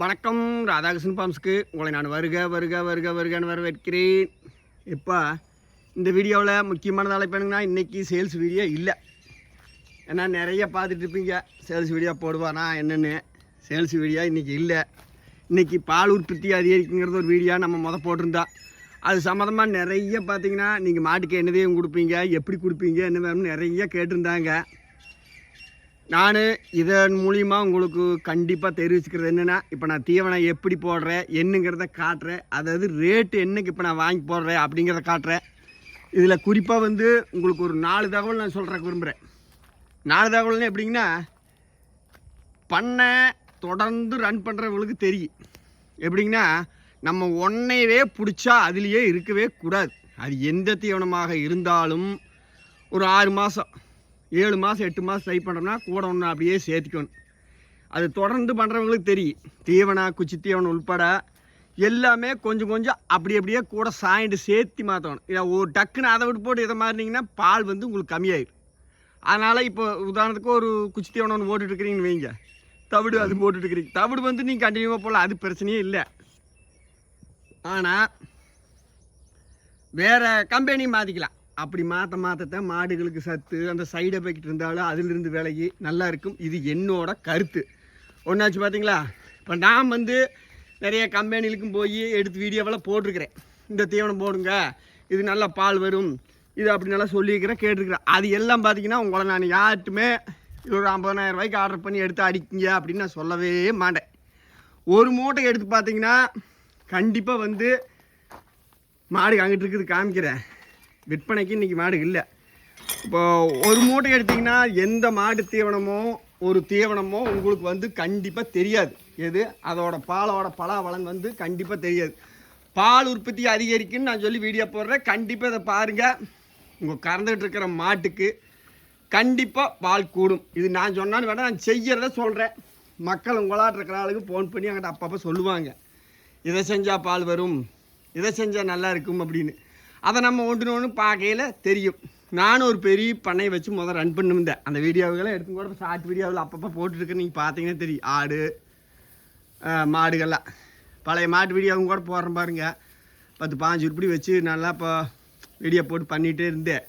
வணக்கம் ராதாகிருஷ்ணன் பாம்ஸ்க்கு. உங்களை நான் வருக வருக வருக வருகன்னு வரவேற்கிறேன். இப்போ இந்த வீடியோவில் முக்கியமான தலைப்பேனுங்கன்னா என்னங்கன்னா இன்றைக்கி சேல்ஸ் வீடியோ இல்லை. ஏன்னா நிறைய பார்த்துட்ருப்பீங்க சேல்ஸ் வீடியோ போடுவானா என்னென்னு. சேல்ஸ் வீடியோ இன்றைக்கி இல்லை. இன்றைக்கி பால் உற்பத்தி அதிகரிக்குங்கிறது ஒரு வீடியோ நம்ம மொதல் போட்டிருந்தா. அது சம்மந்தமாக நிறைய பார்த்தீங்கன்னா நீங்கள் மாட்டுக்கு என்னதையும் கொடுப்பீங்க எப்படி கொடுப்பீங்க என்ன வேணும்னு நிறைய கேட்டிருந்தாங்க. நான் இதன் மூலிமா உங்களுக்கு கண்டிப்பாக தெரிவிச்சுக்கிறது என்னென்னா இப்போ நான் தீவனம் எப்படி போடுறேன் என்னங்கிறத காட்டுறேன். அதாவது ரேட்டு என்னைக்கு இப்போ நான் வாங்கி போடுறேன் அப்படிங்கிறத காட்டுறேன். இதில் குறிப்பாக வந்து உங்களுக்கு ஒரு நாலு தகவல் நான் சொல்கிறேன் விரும்புகிறேன் நாலு தகவல்னு எப்படிங்கன்னா பண்ணை தொடர்ந்து ரன் பண்ணுறவங்களுக்கு தெரியும். எப்படிங்கன்னா நம்ம ஒன்னையவே பிடிச்சா அதுலேயே இருக்கவே கூடாது. அது எந்த தீவனமாக இருந்தாலும் ஒரு ஆறு மாதம் ஏழு மாதம் எட்டு மாதம் ட்ரை பண்ணுறோம்னா கூட ஒன்று அப்படியே சேர்த்திக்கணும். அது தொடர்ந்து பண்ணுறவங்களுக்கு தெரியும் தீவனா குச்சி தீவனம் உள்பட எல்லாமே கொஞ்சம் கொஞ்சம் அப்படி அப்படியே கூட சாய்ந்து சேர்த்தி மாற்றணும் இல்லை ஒரு டக்குன்னு அதை விட்டு போட்டு இதை மாறினீங்கன்னா பால் வந்து உங்களுக்கு கம்மியாயிடும் அதனால் இப்போ உதாரணத்துக்கு ஒரு குச்சி தீவனம் ஒன்று போட்டுட்டு வைங்க. தவிடு அது போட்டுட்டு இருக்கிறீங்க. தவிடு வந்து நீங்கள் கண்டினியூவாக போகலாம் அது பிரச்சனையே இல்லை. ஆனால் வேறு கம்பெனி மாற்றிக்கலாம் அப்படி மாற்ற மாற்றத்தான் மாடுகளுக்கு சத்து அந்த சைடு எஃபெக்ட் இருந்தாலும் அதிலிருந்து விலகி நல்லா இருக்கும். இது என்னோட கருத்து. ஒன்றாச்சு பார்த்தீங்களா இப்போ நான் வந்து நிறைய கம்பெனிகளுக்கும் போய் எடுத்து வீடியோவெல்லாம் போட்டிருக்கிறேன். இந்த தீவனம் போடுங்க. இது நல்லா பால் வரும். இது அப்படி நல்லா சொல்லியிருக்கிறேன் கேட்டிருக்கிறேன். அது எல்லாம் பார்த்தீங்கன்னா உங்களை நான் யார்ட்டுமே இது ஒரு ஐம்பதனாயிரம் ரூபாய்க்கு ஆர்டர் பண்ணி எடுத்து அடிக்கிங்க அப்படின்னு நான் சொல்லவே மாட்டேன். ஒரு மூட்டை எடுத்து பார்த்தீங்கன்னா கண்டிப்பாக வந்து மாடு அங்கிட்டு இருக்குது காமிக்கிறேன். விற்பனைக்கு இன்றைக்கி மாடு இல்லை. இப்போ ஒரு மூட்டை எடுத்திங்கன்னா எந்த மாடு தீவனமோ ஒரு தீவனமோ உங்களுக்கு வந்து கண்டிப்பாக தெரியாது. எது? அதோட பாலோட பலாவளன் வந்து கண்டிப்பாக தெரியாது. பால் உற்பத்தி அதிகரிக்குன்னு நான் சொல்லி வீடியோ போடுறேன். கண்டிப்பாக இதை பாருங்கள் உங்கள் கறந்துகிட்டு இருக்கிற மாட்டுக்கு கண்டிப்பாக பால் கூடும். இது நான் சொன்னான்னு வேணால் நான் செய்கிறத சொல்கிறேன் மக்கள் உங்களாட்டு இருக்கிற ஆளுக்கு ஃபோன் பண்ணி அங்கிட்ட அப்பப்போ சொல்லுவாங்க. இதை செஞ்சால் பால் வரும். இதை செஞ்சால் நல்லா இருக்கும் அப்படின்னு. அதை நம்ம ஒன்று ஒன்று பார்க்கையில் தெரியும். நானும் ஒரு பெரிய பண்ணையை வச்சு முதல் ரன் பண்ணிருந்தேன் அந்த வீடியோவுகளை எடுத்து கூட ஷார்ட் வீடியோவில் அப்பப்போ போட்டுருக்கு நீங்கள் பார்த்தீங்கன்னா தெரியும். ஆடு மாடுகள்லாம். பழைய மாட்டு வீடியோவும் கூட போடுறேன் பாருங்கள் பத்து பாஞ்சு உருப்படி வச்சு நல்லா இப்போ வீடியோ போட்டு பண்ணிகிட்டே இருந்தேன்.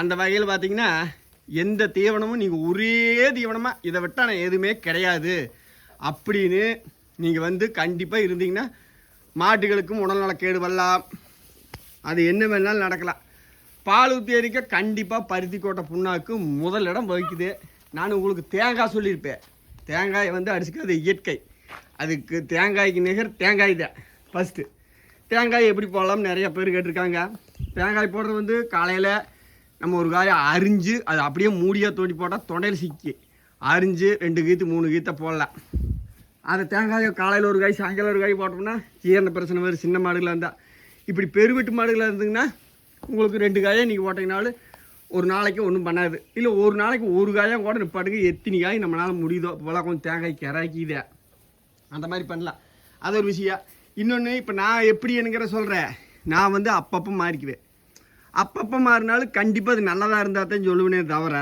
அந்த வகையில் பார்த்தீங்கன்னா எந்த தீவனமும் நீங்கள் ஒரே தீவனமாக இதை விட்டால் நான் எதுவுமே கிடையாது. அப்படின்னு நீங்கள் வந்து கண்டிப்பாக இருந்தீங்கன்னா மாட்டுகளுக்கும் உடல்நலக்கேடு வரலாம். அது என்ன வேணாலும் நடக்கலாம். பால் ஊற்றி எரிக்க கண்டிப்பாக பருத்தி கோட்டை புண்ணாக்கு முதலிடம் வகிக்குது. நான் உங்களுக்கு தேங்காய் சொல்லியிருப்பேன். தேங்காய் வந்து அடிச்சுக்கிறது இயற்கை. அதுக்கு தேங்காய்க்கு நிகர் தேங்காய் தான் ஃபஸ்ட்டு தேங்காய் எப்படி போடலாம்னு நிறைய பேர் கேட்டிருக்காங்க. தேங்காய் போடுறது வந்து காலையில் நம்ம ஒரு காயை அரிஞ்சு அது அப்படியே மூடியாக தோண்டி போட்டால் தொண்டையில் சிக்கி. அரிஞ்சு ரெண்டு கீத்து மூணு கீத்தை போடலாம். அந்த தேங்காயை காலையில் ஒரு காய் சாயங்காலம் ஒரு காய் போட்டோம்னா ஜீரண பிரச்சனை வரும் சின்ன மாடுகளாக இருந்தால் இப்படி பெருவெட்டு மாடுகளாக இருந்தீங்கன்னா உங்களுக்கு ரெண்டு காயை நீங்கள் போட்டிங்கனாலும் ஒரு நாளைக்கு ஒன்றும் பண்ணாது. இல்லை ஒரு நாளைக்கு ஒரு காயாக கூட நிப்பாட்டுங்க. எத்தனை காய் நம்மளால் முடியுதோ? இப்போலாம் கொஞ்சம் தேங்காய் கிறக்கிதே அந்த மாதிரி பண்ணலாம். அது ஒரு விஷயம். இன்னொன்று இப்போ நான் எப்படி எனக்கிற சொல்கிறேன் நான் வந்து அப்பப்போ மாறிக்குவேன். அப்பப்போ மாறினாலும் கண்டிப்பாக அது நல்லதாக இருந்தால் தான் சொல்லுவேனே தவிர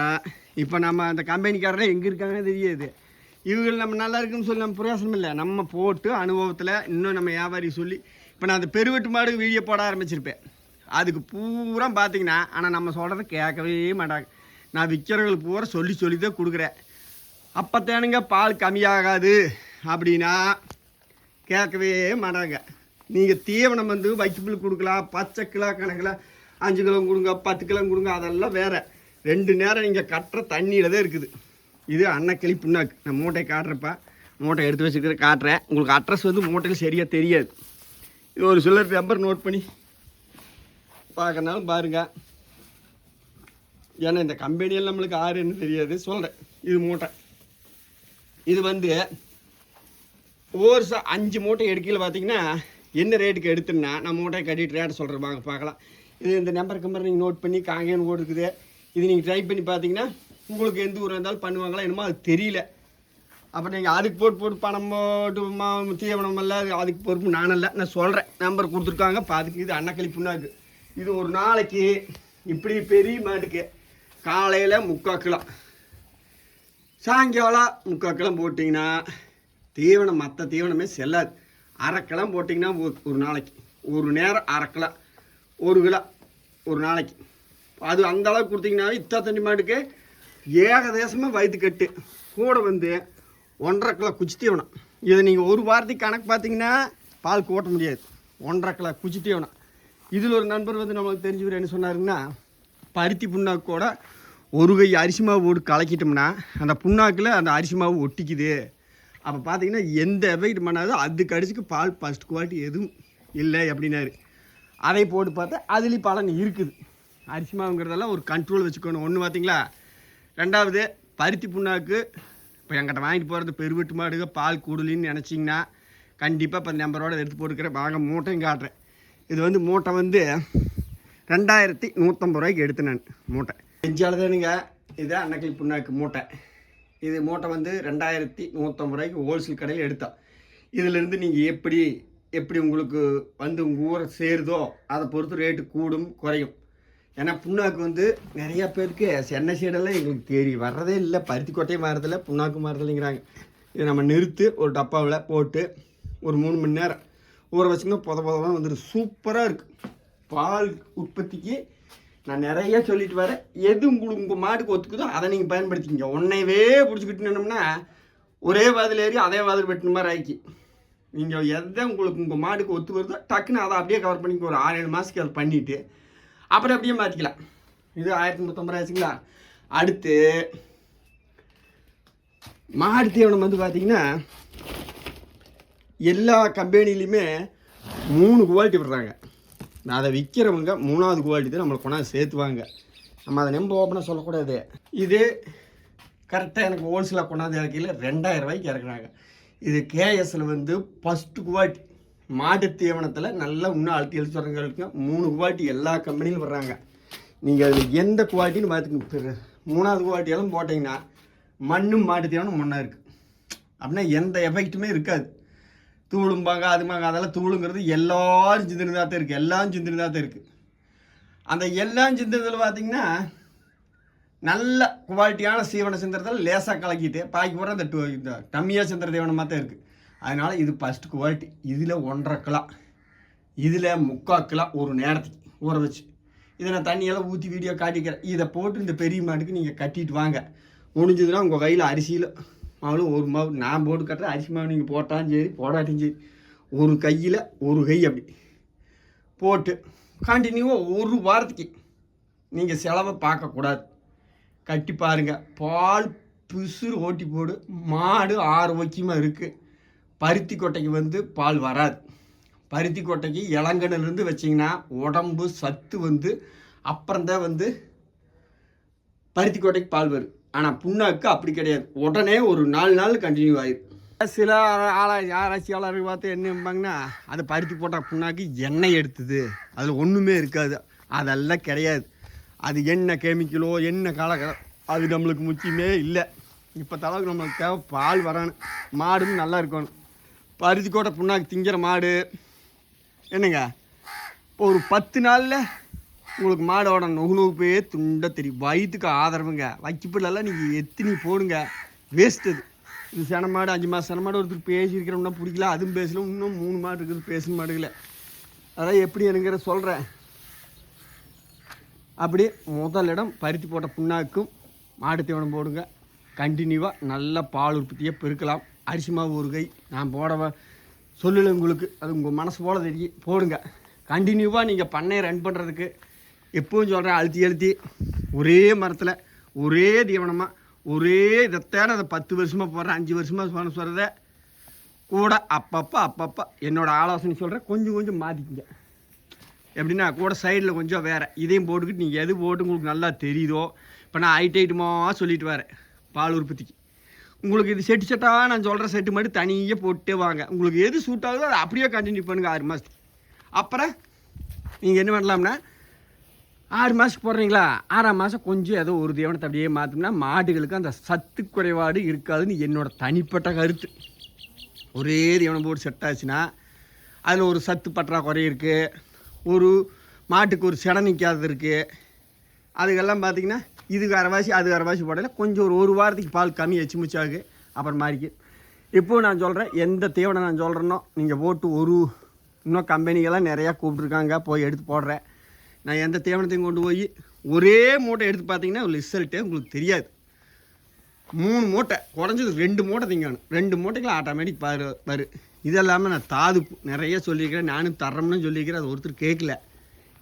இப்போ நம்ம அந்த கம்பெனிக்காரரே எங்கே இருக்காங்கன்னு தெரியாது. இவங்க நம்ம நல்லா இருக்குன்னு சொல்லி நம்ம பிரயோசனம் இல்லை. நம்ம போட்டு அனுபவத்தில் இன்னும் நம்ம வியாபாரி சொல்லி இப்போ நான் அந்த பெருவெட்டு மாடு வீடியோ போட ஆரம்பிச்சிருப்பேன். அதுக்கு பூரா பார்த்தீங்கன்னா ஆனால் நம்ம சொல்கிறத கேட்கவே மாட்டாங்க. நான் விற்கிறவங்களுக்கு பூரா சொல்லி சொல்லி தான் கொடுக்குறேன் அப்போத்தானுங்க பால் கம்மியாகாது அப்படின்னா கேட்கவே மாட்டாங்க. நீங்கள் தீவனம் வந்து வைக்கப்புல் கொடுக்கலாம் பச்சை கிலோ கணக்கில் அஞ்சு கிலோ கொடுங்க பத்து கிலோ கொடுங்க அதெல்லாம் வேறு. ரெண்டு நேரம் நீங்கள் கட்டுற தண்ணியில் தான் இருக்குது. இது அன்னக்கிளி புண்ணாக்கு. நான் மூட்டை காட்டுறப்ப மூட்டை எடுத்து வச்சுக்கிற காட்டுறேன். உங்களுக்கு அட்ரஸ் வந்து மூட்டையில் சரியாக தெரியாது. இது ஒரு சிலர் நம்பர் நோட் பண்ணி பார்க்கறனாலும் பாருங்கள் ஏன்னா இந்த கம்பெனியில் நம்மளுக்கு ஆறுன்னு என்ன தெரியாது? சொல்கிறேன் இது மூட்டை. இது வந்து ஒரு ச அஞ்சு மூட்டை எடுக்கையில் பார்த்தீங்கன்னா என்ன ரேட்டுக்கு எடுத்துன்னா நான் மூட்டை கட்டிட்டு ரேட் சொல்கிறேன் வாங்க பார்க்கலாம். இது இந்த நம்பர் கம்பர் நீங்கள் நோட் பண்ணி காங்கேன்னு ஓடுக்குது. இது நீங்கள் ட்ரை பண்ணி பார்த்தீங்கன்னா உங்களுக்கு எந்த ஊராக இருந்தாலும் பண்ணுவாங்களா என்னமோ அது தெரியல. அப்போ நீங்கள் அதுக்கு போட்டு போட்டு பணம் போட்டு மா தீவனம் இல்லை அதுக்கு பொறுப்பு நானல்ல நான் சொல்கிறேன் நம்பர் கொடுத்துருக்காங்க. இப்போ அதுக்கு இது அன்னக்களி புண்ணாக்கு. இது ஒரு நாளைக்கு இப்படி பெரிய மாட்டுக்கு காலையில் முக்கால் கிலோ. சாயங்காலம் முக்கால் கிலோ போட்டிங்கன்னா தீவனம் மற்ற தீவனமே செல்லாது. அரைக்கிலம் போட்டிங்கன்னா ஒரு ஒரு நாளைக்கு. ஒரு நேரம் அரைக்கிலம் ஒரு கிலோ. ஒரு நாளைக்கு. அது அந்தளவுக்கு கொடுத்தீங்கன்னா இத்தா தண்ணி மாட்டுக்கு ஏகதேசமாக வயிற்று கட்டு. கூட வந்து ஒன்றரை கிலோ குச்சி தீவனம் இதை நீங்கள் ஒரு வாரத்துக்கு கணக்கு பார்த்தீங்கன்னா பால் கூட்ட முடியாது. ஒன்றரை கிலோ குச்சி தீவனம் இதில் ஒரு நண்பர் வந்து நம்மளுக்கு தெரிஞ்சவர் என்ன சொன்னாருன்னா பருத்தி புண்ணாக்கு கூட ஒரு கை அரிசி மாவு போட்டு கலக்கிட்டோம்னா அந்த புண்ணாக்கில் அந்த அரிசி மாவு ஒட்டிக்குது. அப்போ பார்த்தீங்கன்னா எந்த எஃபெக்ட் பண்ணாதோ அதுக்கு அடிச்சுக்கு பால் ஃபஸ்ட் குவாலிட்டி எதுவும் இல்லை அப்படின்னாரு. அதை போட்டு பார்த்தா அதுலேயும் பலன் இருக்குது. அரிசி மாவுங்கிறதெல்லாம் ஒரு கண்ட்ரோல் வச்சுக்கணும். ஒன்று பார்த்தீங்களா? ரெண்டாவது பருத்தி புண்ணாக்கு இப்போ என்கிட்ட வாங்கிட்டு போகிறது பெருவெட்டு மாடுக பால் கூடுலின்னு நினச்சிங்கன்னா கண்டிப்பாக இப்போ நம்பரோட எடுத்து போட்டுக்கிறேன். வாங்க மூட்டையும் காட்டுறேன். இது வந்து மூட்டை வந்து ரெண்டாயிரத்தி நூற்றம்பது ரூபாய்க்கு எடுத்தேன் நான் மூட்டை. செஞ்சாலதானுங்க இது அன்னக்கிளி புண்ணாக்கு மூட்டை. இது மூட்டை வந்து ரெண்டாயிரத்தி நூற்றம்பது ரூபாய்க்கு ஹோல்சேல் கடையில் எடுத்தோம். இதிலிருந்து நீங்கள் எப்படி எப்படி உங்களுக்கு வந்து உங்கள் ஊரை சேருதோ அதை பொறுத்து ரேட்டு கூடும் குறையும். ஏன்னா புண்ணாக்கு வந்து நிறைய பேருக்கு சென்னை சைடெல்லாம் எங்களுக்கு தெரியும் வர்றதே இல்லை. பருத்தி கொட்டையும் மாறதில்ல புண்ணாக்கு மாறதில்லைங்கிறாங்க இதை நம்ம நிறுத்து ஒரு டப்பாவில் போட்டு ஒரு மூணு மணி நேரம் ஊற வச்சுங்க புத புதவாக வந்துடும் சூப்பராக இருக்குது பால் உற்பத்திக்கு நான் நிறைய சொல்லிட்டு வரேன். எது உங்களுக்கு உங்கள் மாட்டுக்கு ஒத்துக்குதோ அதை நீங்கள் பயன்படுத்திக்கிங்க. ஒன்னையவே நின்னோம்னா ஒரே வாதில் ஏறி அதே வாதில் வெட்டின மாதிரி ஆக்கி நீங்கள் எதை உங்களுக்கு உங்கள் மாட்டுக்கு ஒத்து வருதோ டக்குன்னு அதை அப்படியே கவர் பண்ணிக்க ஒரு ஆறு ஏழு மாதத்துக்கு அதை பண்ணிவிட்டு அப்புறம் அப்படியே மாற்றிக்கலாம் இது ஆயிரத்தி முப்பத்தொம்பது ஆச்சுங்களா அடுத்து மாடு தீவனம் வந்து பார்த்தீங்கன்னா எல்லா கம்பெனிலையுமே மூணு குவாலிட்டி விடுறாங்க. அதை விற்கிறவங்க மூணாவது குவாலிட்டி தான் நம்மளை கொண்டாந்து சேர்த்துவாங்க. நம்ம அதை நம்ப ஓப்பனாக சொல்லக்கூடாது. இது கரெக்டாக எனக்கு ஹோல்சேலாக கொண்டாந்து இறக்கையில் ரெண்டாயிரம் ரூபாய்க்கு இறக்குறாங்க. இது கேஎஸ்சில் வந்து ஃபஸ்ட்டு குவாலிட்டி மாட்டு தீவனத்தில் நல்லா இன்னும் அழுத்தி எழுத்து சொல்கிறவங்களுக்கு மூணு குவாலிட்டி எல்லா கம்பெனிலும் வர்றாங்க. நீங்கள் அதில் எந்த குவாலிட்டின்னு பார்த்துக்கங்க மூணாவது குவாலிட்டியெல்லாம் போட்டிங்கன்னா மண்ணும் மாட்டு தீவனம் மண்ணாக இருக்குது அப்படின்னா எந்த எஃபெக்ட்டுமே இருக்காது. தூளும்பாங்க அதுமாங்க அதெல்லாம் தூளுங்கிறது எல்லாரும் சிந்தினதாக தான் இருக்குது எல்லாம் சிந்தினதாக தான் இருக்குது அந்த எல்லாம் சிந்தினத்தில் பார்த்தீங்கன்னா நல்ல குவாலிட்டியான சீவன சிந்திரத்தில் லேசாக கலக்கிட்டு பாக்கி போகிற அந்த டு- இந்த டம்மியாக சிந்திர தீவனமாக தான் இருக்குது அதனால் இது ஃபஸ்ட் குவாலிட்டி இதில் ஒன்றரை கிலோ. இதில் முக்கால் கிலோ ஒரு நேரத்துக்கு ஊற வச்சு. இதை நான் தண்ணியெல்லாம் ஊற்றி வீடியோ காட்டிக்கிறேன். இதை போட்டு இந்த பெரிய மாட்டுக்கு நீங்கள் கட்டிட்டு வாங்க. முடிஞ்சதுன்னா உங்கள் கையில் அரிசியில் மாவுல ஒரு மாவு நான் போட்டு கட்டுறேன். அரிசி மாவு நீங்கள் போட்டாலும் சரி போடாட்டியும் சரி. ஒரு கையில் ஒரு கை அப்படி. போட்டு கண்டினியூவாக ஒரு வாரத்துக்கு நீங்கள் செலவை பார்க்கக்கூடாது கட்டி பாருங்கள் பால் பிசுறு ஓட்டி போடு. மாடு ஆரோக்கியமாக இருக்குது பருத்தி கொட்டைக்கு வந்து பால் வராது. பருத்தி கொட்டைக்கு இளங்கனிலிருந்து வச்சிங்கன்னா உடம்பு சத்து வந்து அப்புறம்தான் வந்து பருத்தி கொட்டைக்கு பால் வரும். ஆனால் புண்ணாக்கு அப்படி கிடையாது. உடனே ஒரு நாலு நாள் கண்டினியூ ஆயிடும் சில ஆளா ஆராய்ச்சியாளர்கள் பார்த்து என்ன என்பாங்கன்னா அது பருத்தி போட்ட புண்ணாக்கு எண்ணெய் எடுத்தது. அதில் ஒன்றுமே இருக்காது. அதெல்லாம் கிடையாது. அது என்ன கெமிக்கலோ என்ன கலக்க அது நம்மளுக்கு முக்கியமே இல்லை. இப்போ தளவுக்கு நம்மளுக்கு தேவை பால் வரணும் மாடும் நல்லா இருக்கணும். பருத்தி கோட்டை புண்ணாக்கு திங்கிற மாடு. என்னங்க? இப்போ ஒரு பத்து நாளில் உங்களுக்கு மாடோட நொகு நொகுப்பே துண்டை தெரியும் வயிற்றுக்கு ஆதரவுங்க. வைக்கப்பில்லாம் நீங்கள் எத்தினி போடுங்க. வேஸ்ட் அது. இது சென மாடு அஞ்சு மாதம் சென மாடு ஒருத்தர் பேசியிருக்கிறோம்னா பிடிக்கல. அதுவும் பேசல. இன்னும் மூணு மாடு இருக்குது பேச மாடுகளை. அதான் எப்படி எனங்கிற சொல்கிறேன் அப்படி முதல் இடம் பருத்தி போட்ட புண்ணாக்கும் மாடு தீவனம் போடுங்க. கண்டினியூவாக நல்ல பால் உற்பத்தியை பெருக்கலாம். அரிசி மாவு ஒரு கை. நான் போட சொல்லலை உங்களுக்கு. அது உங்கள் மனசு போல தெரியும் போடுங்க. கண்டினியூவாக நீங்கள் பண்ணையை ரன் பண்ணுறதுக்கு எப்பவும் சொல்கிறேன் அழுத்தி அழுத்தி. ஒரே மரத்தில் ஒரே தீவனமாக ஒரே இதைத்தான அதை பத்து வருஷமாக போடுறேன் அஞ்சு வருஷமாக சொன்ன சொல்கிறத கூட அப்பப்போ அப்பப்போ என்னோடய ஆலோசனை சொல்கிறேன் கொஞ்சம் கொஞ்சம் மாற்றிக்கிங்க எப்படின்னா கூட சைடில் கொஞ்சம் வேறு. இதையும் போட்டுக்கிட்டு நீங்கள் எது போட்டு உங்களுக்கு நல்லா தெரியுதோ இப்போ நான் ஹைட் ஹைட்டுமா சொல்லிட்டு வரேன். பால் உற்பத்திக்கு. உங்களுக்கு இது செட்டு செட்டாக நான் சொல்கிற செட்டு மட்டும் தனியாக போட்டே வாங்க. உங்களுக்கு எது சூட் ஆகுதோ அதை அப்படியே கண்டினியூ பண்ணுங்கள் ஆறு மாதத்துக்கு அப்புறம் நீங்கள் என்ன பண்ணலாம்னா ஆறு மாதத்துக்கு போடுறீங்களா? ஆறாம் மாதம் கொஞ்சம் ஏதோ ஒரு தீவனத்தை அப்படியே மாற்றோம்னா மாடுகளுக்கு அந்த சத்து குறைபாடு இருக்காதுன்னு என்னோடய தனிப்பட்ட கருத்து. ஒரே தீவனம் போட்டு செட் ஆச்சுன்னா அதில் ஒரு சத்து பற்றாக்குறை இருக்குது ஒரு மாட்டுக்கு ஒரு செடை நிற்காதது இருக்குது அதுக்கெல்லாம் பார்த்தீங்கன்னா இதுக்கு அரைவாசி அதுக்கு அரைவாசி போடல. கொஞ்சம் ஒரு ஒரு வாரத்துக்கு பால் கம்மி எச்சு அப்புறம் மாறிக்கு இப்போது நான் சொல்கிறேன் எந்த தீவனம் நான் சொல்கிறேனோ நீங்கள் போட்டு ஒரு இன்னும் கம்பெனிகள்லாம் நிறையா கூப்பிட்ருக்காங்க போய் எடுத்து போடுறேன். நான் எந்த தீவனத்தையும் கொண்டு போய் ஒரே மூட்டை எடுத்து பார்த்தீங்கன்னா ரிசல்ட்டே உங்களுக்கு தெரியாது. மூணு மூட்டை குறைஞ்சது ரெண்டு மூட்டை திங்கணும். ரெண்டு மூட்டைகள் ஆட்டோமேட்டிக் பாரு வரு இதெல்லாமல் நான் தாதுப்பு நிறைய சொல்லியிருக்கிறேன் நானும் தர்றோம்னு சொல்லியிருக்கிறேன் அது ஒருத்தர் கேட்கல.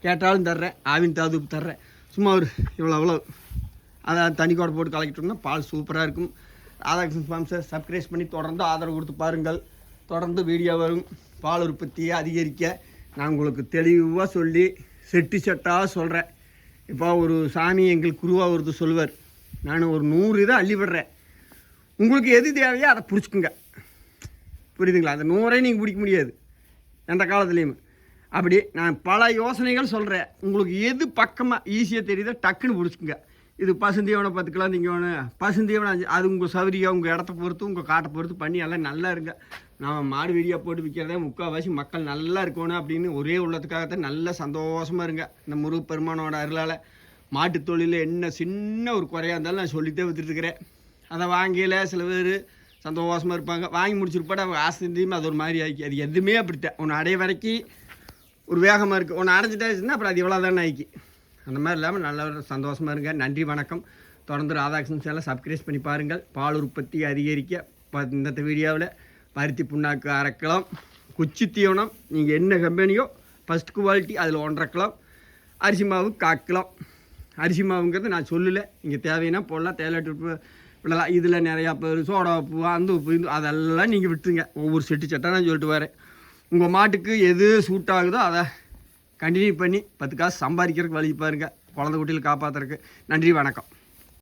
கேட்டாலும் தர்றேன் ஆவின் தாதுப்பு தர்றேன். சும்மா ஒரு இவ்வளோ அவ்வளோ அதை தண்ணி கூட போட்டு கலக்கிட்டோம்னா பால் சூப்பராக இருக்கும். ராதாகிருஷ்ணன் ஃபார்ம்ஸை சப்ஸ்கிரைப் பண்ணி தொடர்ந்து ஆதரவு கொடுத்து பாருங்கள். தொடர்ந்து வீடியோ வரும். பால் உற்பத்தியை அதிகரிக்க நான் உங்களுக்கு தெளிவாக சொல்லி செட்டு செட்டாக சொல்கிறேன் இப்போ ஒரு சாமி எங்களுக்கு குருவாக ஒருத்தர் சொல்லுவார் நான் ஒரு நூறு இதை அள்ளி விடுறேன். உங்களுக்கு எது தேவையோ அதை பிடிச்சிக்குங்க. புரியுதுங்களா? அந்த நூறே நீங்கள் பிடிக்க முடியாது. எந்த காலத்துலேயும். அப்படி நான் பல யோசனைகள் சொல்கிறேன் உங்களுக்கு எது பக்கமாக ஈஸியாக தெரியுதோ டக்குன்னு பிடிச்சிக்குங்க. இது பசுந்தீவனை பார்த்துக்கலாம் நீங்கள் பசுந்தீவனம் அஞ்சு அது உங்கள் சௌகரியம் உங்கள் இடத்த பொறுத்து உங்கள் காட்டை பொறுத்து பண்ணி எல்லாம் நல்லா இருங்க. நம்ம மாடு வீடியோ போட்டு விற்கிறதே முக்கால்வாசி மக்கள் நல்லா இருக்கணும் அப்படின்னு ஒரே உள்ளத்துக்காகத்தான் நல்லா சந்தோஷமாக இருங்க. இந்த முருகப்பெருமானோட அருளால் மாட்டுத் தொழிலில் என்ன சின்ன ஒரு குறையாக இருந்தாலும் நான் சொல்லித்தே வித்துட்ருக்கிறேன் அதை வாங்கியில் சில பேர் சந்தோஷமாக இருப்பாங்க. வாங்கி முடிச்சிருப்பாடு அவங்க ஆசையும் அது ஒரு மாதிரி ஆக்கி அது எதுவுமே அப்படித்தான். உன்னை அடைய வரைக்கும் ஒரு வேகமாக இருக்குது ஒன்று அடைஞ்சிட்டாச்சுன்னா அப்புறம் அது இவ்வளோ தானே ஆக்கி அந்த மாதிரி இல்லாமல் நல்ல சந்தோஷமாக இருங்க. நன்றி வணக்கம். தொடர்ந்து ராதாகிருஷ்ணன் சேனல் சப்ஸ்கிரைப் பண்ணி பாருங்கள். பால் உற்பத்தி அதிகரிக்க ப- இந்த வீடியோவில் பருத்தி புண்ணாக்கு அரைக்கலாம். குச்சி தீவனம் நீங்கள் என்ன கம்பெனியோ ஃபஸ்ட் குவாலிட்டி அதில் ஒன்றரை அரிசி மாவு காக்கலாம். அரிசி மாவுங்கிறது நான் சொல்லலை. இங்கே தேவைன்னா போடலாம். தேவையற்ற விடலாம். இதில் நிறையா பேர் சோடா உப்பு அந்த உப்பு இந்த அதெல்லாம் நீங்கள் விட்டுருங்க. ஒவ்வொரு செட்டு செட்டாக நான் சொல்லிட்டு வரேன். உங்கள் மாட்டுக்கு எது சூட் ஆகுதோ அதை கண்டினியூ பண்ணி பத்து காசு சம்பாதிக்கிறதுக்கு வழி பாருங்க. குழந்தை குட்டியில் காப்பாற்றுறதுக்கு நன்றி வணக்கம்.